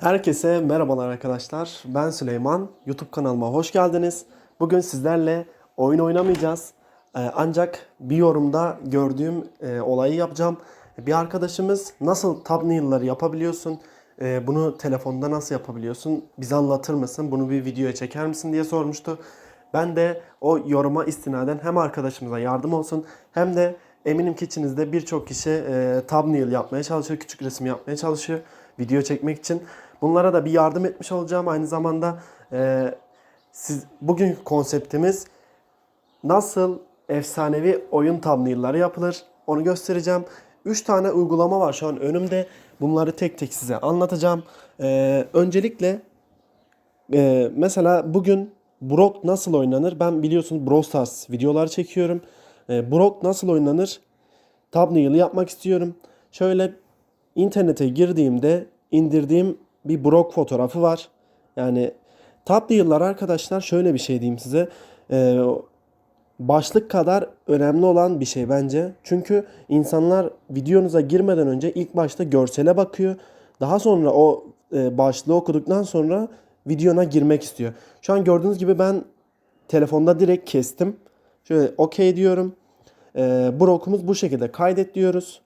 Herkese merhabalar arkadaşlar. Ben Süleyman. YouTube kanalıma hoş geldiniz. Bugün sizlerle oyun oynamayacağız. Ee, ancak bir yorumda gördüğüm e, olayı yapacağım. Bir arkadaşımız nasıl thumbnail'ları yapabiliyorsun? e, bunu telefonda nasıl yapabiliyorsun? Bize anlatır mısın? Bunu bir videoya çeker misin diye sormuştu. Ben de o yoruma istinaden hem arkadaşımıza yardım olsun hem de eminim ki içinizde birçok kişi e, thumbnail yapmaya çalışıyor, küçük resim yapmaya çalışıyor video çekmek için. Bunlara da bir yardım etmiş olacağım. Aynı zamanda e, siz bugünkü konseptimiz nasıl efsanevi oyun thumbnail'ları yapılır onu göstereceğim. 3 tane uygulama var şu an önümde. Bunları tek tek size anlatacağım. E, öncelikle ee, mesela bugün Brock nasıl oynanır? Ben biliyorsunuz Brawl Stars videolar çekiyorum. Ee, Brock nasıl oynanır? Thumbnail'ı yapmak istiyorum. Şöyle internete girdiğimde indirdiğim bir Brock fotoğrafı var. Yani thumbnail'lar arkadaşlar şöyle bir şey diyeyim size. Ee, başlık kadar önemli olan bir şey bence. Çünkü insanlar videonuza girmeden önce ilk başta görsele bakıyor. Daha sonra o e, başlığı okuduktan sonra videona girmek istiyor. Şu an gördüğünüz gibi ben telefonda direkt kestim. Şöyle OK diyorum. E, Brock'umuz bu şekilde kaydet diyoruz.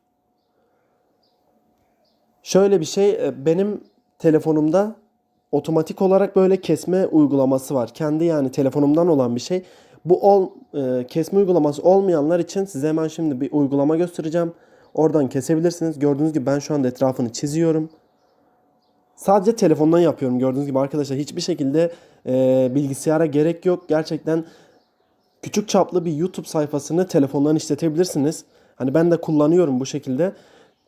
Şöyle bir şey e, benim telefonumda otomatik olarak böyle kesme uygulaması var. Kendi yani telefonumdan olan bir şey. Bu ol, e, kesme uygulaması olmayanlar için size hemen şimdi bir uygulama göstereceğim. Oradan kesebilirsiniz. Gördüğünüz gibi ben şu anda etrafını çiziyorum. Sadece telefondan yapıyorum gördüğünüz gibi arkadaşlar. Hiçbir şekilde e, bilgisayara gerek yok. Gerçekten küçük çaplı bir YouTube sayfasını telefondan işletebilirsiniz. Hani ben de kullanıyorum bu şekilde.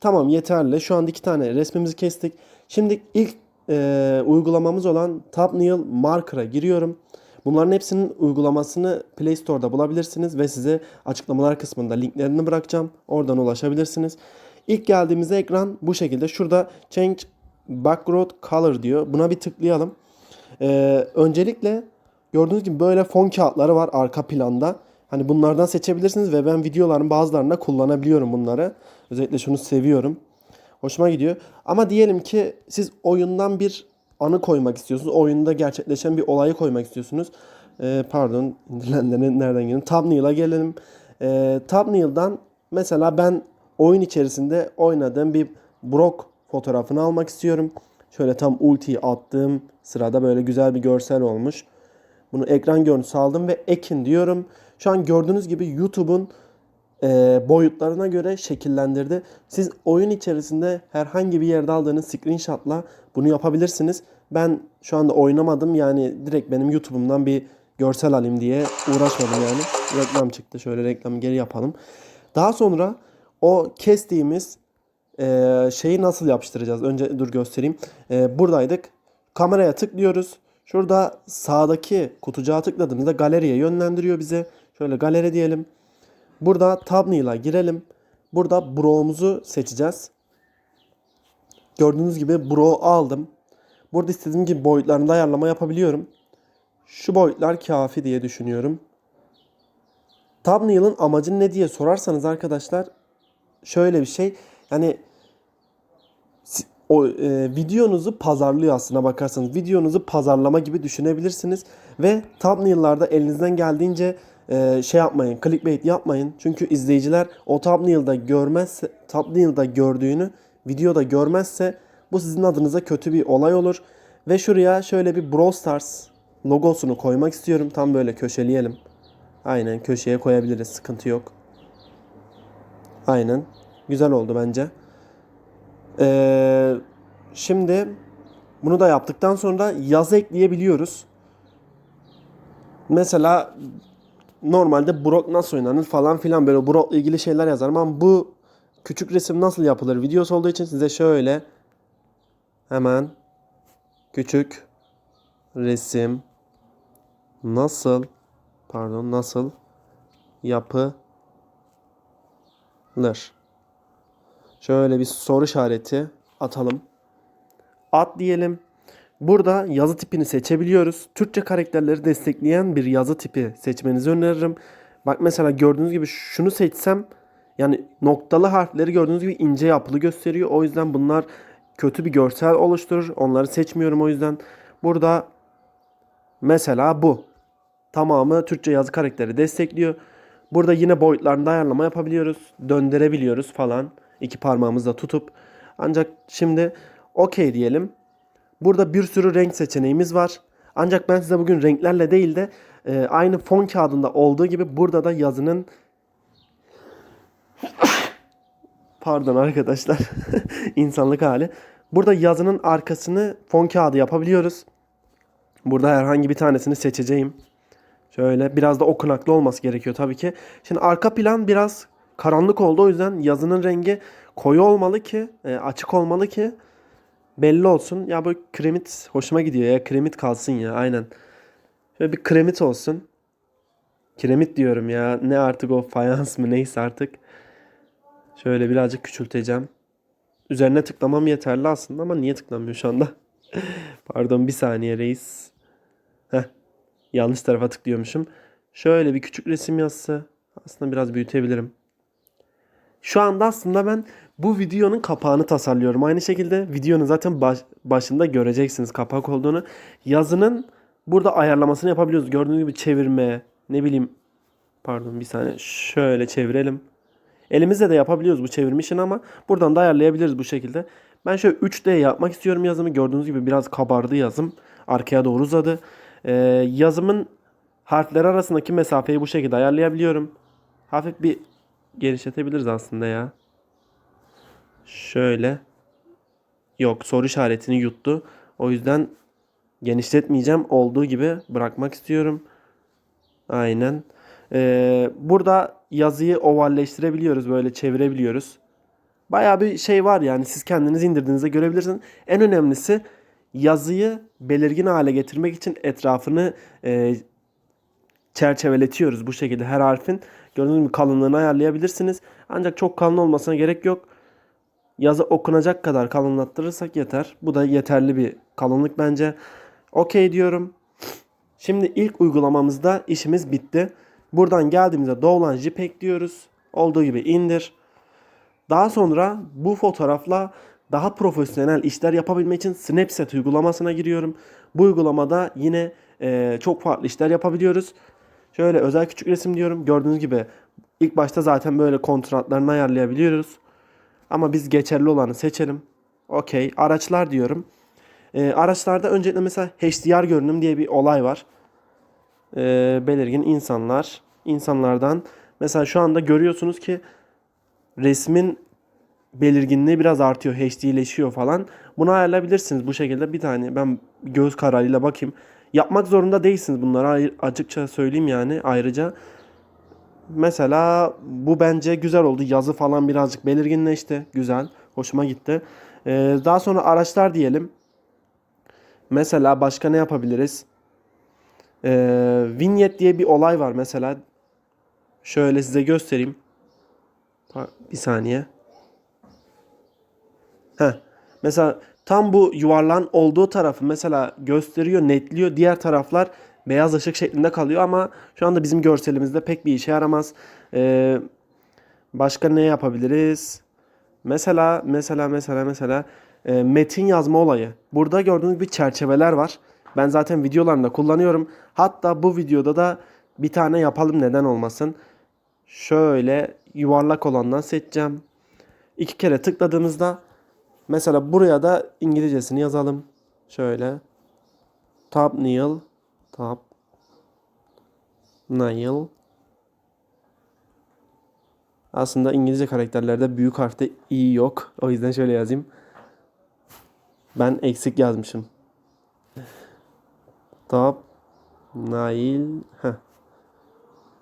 Tamam yeterli. Şu anda iki tane resmimizi kestik. Şimdi ilk e, uygulamamız olan Thumbnail Marker'a giriyorum. Bunların hepsinin uygulamasını Play Store'da bulabilirsiniz ve size açıklamalar kısmında linklerini bırakacağım. Oradan ulaşabilirsiniz. İlk geldiğimizde ekran bu şekilde. Şurada Change Background Color diyor. Buna bir tıklayalım. Ee, öncelikle gördüğünüz gibi böyle fon kağıtları var arka planda. Hani bunlardan seçebilirsiniz ve ben videoların bazılarında kullanabiliyorum bunları. Özellikle şunu seviyorum. Hoşuma gidiyor. Ama diyelim ki siz oyundan bir anı koymak istiyorsunuz. Oyunda gerçekleşen bir olayı koymak istiyorsunuz. Ee, pardon nereden gelelim? Thumbnail'a gelelim. Ee, thumbnail'dan mesela ben oyun içerisinde oynadığım bir Brock fotoğrafını almak istiyorum. Şöyle tam ultiyi attığım sırada böyle güzel bir görsel olmuş. Bunu ekran görüntüsü aldım ve ekin diyorum. Şu an gördüğünüz gibi YouTube'un e, boyutlarına göre şekillendirdi. Siz oyun içerisinde herhangi bir yerde aldığınız screenshot'la bunu yapabilirsiniz. Ben şu anda oynamadım yani direkt benim YouTube'umdan bir görsel alayım diye uğraşmadım yani. Reklam çıktı. Şöyle reklamı geri yapalım. Daha sonra o kestiğimiz e, şeyi nasıl yapıştıracağız? Önce dur göstereyim. E, buradaydık. Kameraya tıklıyoruz. Şurada sağdaki kutucuğa tıkladığımızda galeriye yönlendiriyor bize. Şöyle galeri diyelim. Burada thumbnail'a girelim. Burada bro'muzu seçeceğiz. Gördüğünüz gibi bro aldım. Burada istediğim gibi boyutlarında ayarlama yapabiliyorum. Şu boyutlar kafi diye düşünüyorum. Thumbnail'ın amacı ne diye sorarsanız arkadaşlar şöyle bir şey. Yani o e, videonuzu pazarlıyor aslına bakarsanız. Videonuzu pazarlama gibi düşünebilirsiniz ve thumbnail'larda elinizden geldiğince e, şey yapmayın, clickbait yapmayın. Çünkü izleyiciler o thumbnail'da görmezse, thumbnail'da gördüğünü videoda görmezse bu sizin adınıza kötü bir olay olur. Ve şuraya şöyle bir Brawl Stars logosunu koymak istiyorum. Tam böyle köşeleyelim. Aynen köşeye koyabiliriz. Sıkıntı yok. Aynen. Güzel oldu bence. Ee, şimdi bunu da yaptıktan sonra yazı ekleyebiliyoruz. Mesela normalde Brock nasıl oynanır falan filan böyle Brock'la ilgili şeyler yazarım ama bu küçük resim nasıl yapılır videosu olduğu için size şöyle hemen küçük resim nasıl pardon nasıl yapılır? Şöyle bir soru işareti atalım. At diyelim. Burada yazı tipini seçebiliyoruz. Türkçe karakterleri destekleyen bir yazı tipi seçmenizi öneririm. Bak mesela gördüğünüz gibi şunu seçsem yani noktalı harfleri gördüğünüz gibi ince yapılı gösteriyor. O yüzden bunlar kötü bir görsel oluşturur. Onları seçmiyorum o yüzden. Burada mesela bu. Tamamı Türkçe yazı karakteri destekliyor. Burada yine boyutlarında ayarlama yapabiliyoruz. Döndürebiliyoruz falan. İki parmağımızla tutup. Ancak şimdi okey diyelim. Burada bir sürü renk seçeneğimiz var. Ancak ben size bugün renklerle değil de e, aynı fon kağıdında olduğu gibi burada da yazının Pardon arkadaşlar. İnsanlık hali. Burada yazının arkasını fon kağıdı yapabiliyoruz. Burada herhangi bir tanesini seçeceğim. Şöyle biraz da okunaklı olması gerekiyor tabii ki. Şimdi arka plan biraz karanlık oldu o yüzden yazının rengi koyu olmalı ki, e, açık olmalı ki belli olsun. Ya bu kremit hoşuma gidiyor ya. Kremit kalsın ya aynen. Şöyle bir kremit olsun. Kiremit diyorum ya. Ne artık o fayans mı neyse artık. Şöyle birazcık küçülteceğim. Üzerine tıklamam yeterli aslında ama niye tıklamıyor şu anda? Pardon bir saniye reis. Heh. Yanlış tarafa tıklıyormuşum. Şöyle bir küçük resim yazısı. Aslında biraz büyütebilirim. Şu anda aslında ben bu videonun kapağını tasarlıyorum. Aynı şekilde videonun zaten baş- başında göreceksiniz kapak olduğunu. Yazının burada ayarlamasını yapabiliyoruz. Gördüğünüz gibi çevirme, ne bileyim pardon bir saniye şöyle çevirelim. Elimizle de yapabiliyoruz bu çevirme işini ama buradan da ayarlayabiliriz bu şekilde. Ben şöyle 3D yapmak istiyorum yazımı. Gördüğünüz gibi biraz kabardı yazım. Arkaya doğru uzadı. Ee, yazımın harfler arasındaki mesafeyi bu şekilde ayarlayabiliyorum. Hafif bir genişletebiliriz aslında ya. Şöyle. Yok soru işaretini yuttu. O yüzden genişletmeyeceğim. Olduğu gibi bırakmak istiyorum. Aynen. Ee, burada yazıyı ovalleştirebiliyoruz. Böyle çevirebiliyoruz. Bayağı bir şey var yani siz kendiniz indirdiğinizde görebilirsiniz. En önemlisi yazıyı belirgin hale getirmek için etrafını e, çerçeveletiyoruz bu şekilde her harfin. Gördüğünüz gibi kalınlığını ayarlayabilirsiniz. Ancak çok kalın olmasına gerek yok. Yazı okunacak kadar kalınlattırırsak yeter. Bu da yeterli bir kalınlık bence. Okey diyorum. Şimdi ilk uygulamamızda işimiz bitti. Buradan geldiğimizde doğulan JPEG diyoruz. Olduğu gibi indir. Daha sonra bu fotoğrafla daha profesyonel işler yapabilmek için Snapseed uygulamasına giriyorum. Bu uygulamada yine e, çok farklı işler yapabiliyoruz. Şöyle özel küçük resim diyorum. Gördüğünüz gibi ilk başta zaten böyle kontratlarını ayarlayabiliyoruz. Ama biz geçerli olanı seçelim. Okey. Araçlar diyorum. E, araçlarda öncelikle mesela HDR görünüm diye bir olay var. E, belirgin insanlar. insanlardan mesela şu anda görüyorsunuz ki resmin belirginliği biraz artıyor. HD'leşiyor falan. Bunu ayarlayabilirsiniz bu şekilde. Bir tane ben göz kararıyla bakayım. Yapmak zorunda değilsiniz bunları. Açıkça söyleyeyim yani ayrıca. Mesela bu bence güzel oldu. Yazı falan birazcık belirginleşti. Güzel. Hoşuma gitti. Ee, daha sonra araçlar diyelim. Mesela başka ne yapabiliriz? Ee, vignette diye bir olay var mesela. Şöyle size göstereyim. Bir saniye. Heh. Mesela tam bu yuvarlan olduğu tarafı mesela gösteriyor, netliyor. Diğer taraflar beyaz ışık şeklinde kalıyor ama şu anda bizim görselimizde pek bir işe yaramaz. Ee, başka ne yapabiliriz? Mesela mesela mesela mesela e, metin yazma olayı. Burada gördüğünüz gibi çerçeveler var. Ben zaten videolarımda kullanıyorum. Hatta bu videoda da bir tane yapalım neden olmasın. Şöyle yuvarlak olandan seçeceğim. İki kere tıkladığımızda mesela buraya da İngilizcesini yazalım. Şöyle. Thumbnail. Tab. Nail. Aslında İngilizce karakterlerde büyük harfte i yok. O yüzden şöyle yazayım. Ben eksik yazmışım. Tab. Nail. Heh.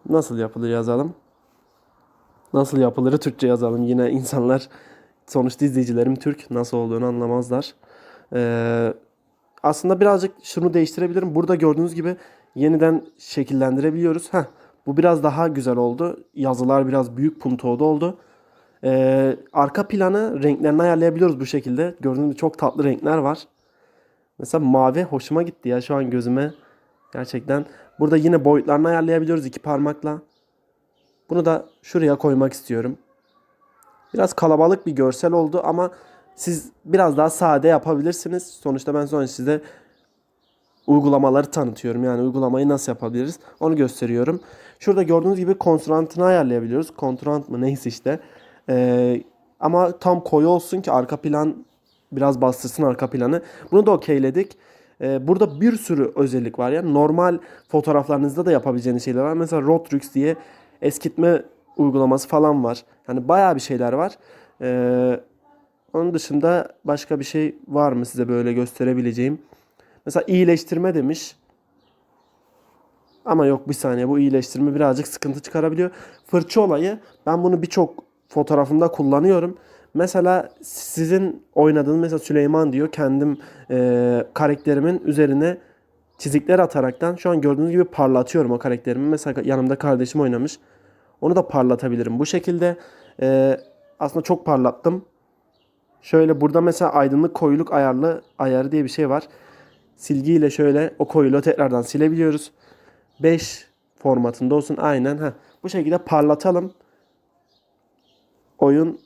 Nasıl yapılır yazalım. Nasıl yapılırı Türkçe yazalım. Yine insanlar sonuçta izleyicilerim Türk nasıl olduğunu anlamazlar. Ee, aslında birazcık şunu değiştirebilirim. Burada gördüğünüz gibi yeniden şekillendirebiliyoruz. Heh, bu biraz daha güzel oldu. Yazılar biraz büyük puntoda oldu. Ee, arka planı renklerini ayarlayabiliyoruz bu şekilde. Gördüğünüz gibi çok tatlı renkler var. Mesela mavi hoşuma gitti ya şu an gözüme. Gerçekten. Burada yine boyutlarını ayarlayabiliyoruz iki parmakla. Bunu da şuraya koymak istiyorum. Biraz kalabalık bir görsel oldu ama siz biraz daha sade yapabilirsiniz. Sonuçta ben sonra size uygulamaları tanıtıyorum. Yani uygulamayı nasıl yapabiliriz onu gösteriyorum. Şurada gördüğünüz gibi konstrantını ayarlayabiliyoruz. Kontrant mı neyse işte. Ee, ama tam koyu olsun ki arka plan biraz bastırsın arka planı. Bunu da okeyledik. Ee, burada bir sürü özellik var ya. Normal fotoğraflarınızda da yapabileceğiniz şeyler var. Mesela Rotrix diye eskitme uygulaması falan var. Yani bayağı bir şeyler var. Ee, onun dışında başka bir şey var mı size böyle gösterebileceğim? Mesela iyileştirme demiş. Ama yok bir saniye bu iyileştirme birazcık sıkıntı çıkarabiliyor. Fırça olayı ben bunu birçok fotoğrafımda kullanıyorum. Mesela sizin oynadığınız mesela Süleyman diyor kendim e, karakterimin üzerine çizikler ataraktan şu an gördüğünüz gibi parlatıyorum o karakterimi. Mesela yanımda kardeşim oynamış. Onu da parlatabilirim. Bu şekilde e, aslında çok parlattım. Şöyle burada mesela aydınlık koyuluk ayarlı ayarı diye bir şey var. Silgiyle şöyle o koyuluğu tekrardan silebiliyoruz. 5 formatında olsun aynen. Heh. Bu şekilde parlatalım. Oyun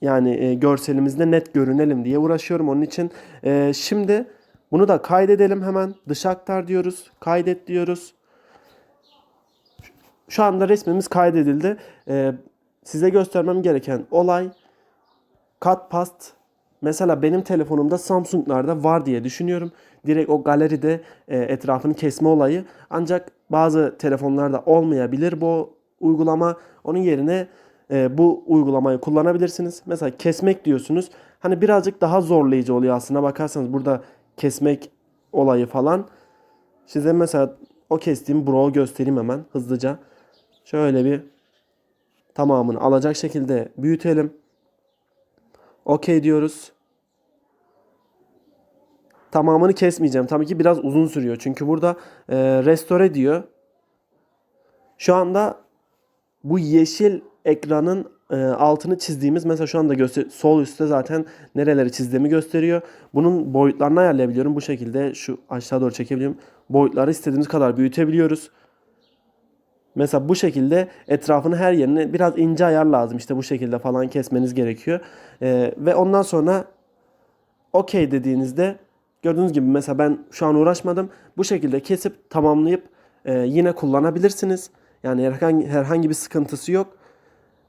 yani e, görselimizde net görünelim diye uğraşıyorum. Onun için e, şimdi bunu da kaydedelim hemen. Dış aktar diyoruz. Kaydet diyoruz. Şu anda resmimiz kaydedildi. E, size göstermem gereken olay cut past mesela benim telefonumda Samsung'larda var diye düşünüyorum. Direkt o galeride e, etrafını kesme olayı. Ancak bazı telefonlarda olmayabilir bu uygulama. Onun yerine e, bu uygulamayı kullanabilirsiniz. Mesela kesmek diyorsunuz. Hani birazcık daha zorlayıcı oluyor aslına bakarsanız burada kesmek olayı falan. Size mesela o kestiğim bro'u göstereyim hemen hızlıca. Şöyle bir tamamını alacak şekilde büyütelim. Okey diyoruz. Tamamını kesmeyeceğim. Tabii ki biraz uzun sürüyor. Çünkü burada e, restore diyor. Şu anda bu yeşil ekranın e, altını çizdiğimiz mesela şu anda göster sol üstte zaten nereleri çizdiğimi gösteriyor. Bunun boyutlarını ayarlayabiliyorum. Bu şekilde şu aşağı doğru çekebiliyorum. Boyutları istediğimiz kadar büyütebiliyoruz. Mesela bu şekilde etrafını her yerine biraz ince ayar lazım. İşte bu şekilde falan kesmeniz gerekiyor. Ee, ve ondan sonra okey dediğinizde gördüğünüz gibi mesela ben şu an uğraşmadım. Bu şekilde kesip tamamlayıp e, yine kullanabilirsiniz. Yani herhangi, herhangi bir sıkıntısı yok.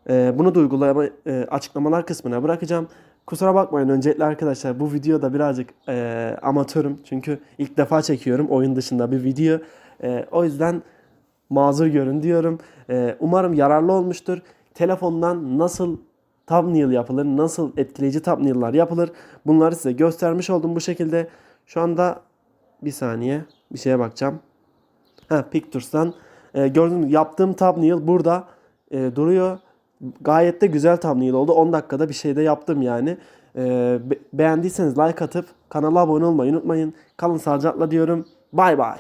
E, bunu da uygulama e, açıklamalar kısmına bırakacağım. Kusura bakmayın öncelikle arkadaşlar bu videoda birazcık e, amatörüm. Çünkü ilk defa çekiyorum oyun dışında bir video. E, o yüzden mazur görün diyorum. Ee, umarım yararlı olmuştur. Telefondan nasıl thumbnail yapılır, nasıl etkileyici thumbnail'lar yapılır bunları size göstermiş oldum bu şekilde. Şu anda bir saniye bir şeye bakacağım. Ha, Pictures'tan e, gördüğünüz yaptığım thumbnail burada e, duruyor. Gayet de güzel thumbnail oldu. 10 dakikada bir şey de yaptım yani. E, be- beğendiyseniz like atıp kanala abone olmayı unutmayın. Kalın sağlıcakla diyorum. Bay bay.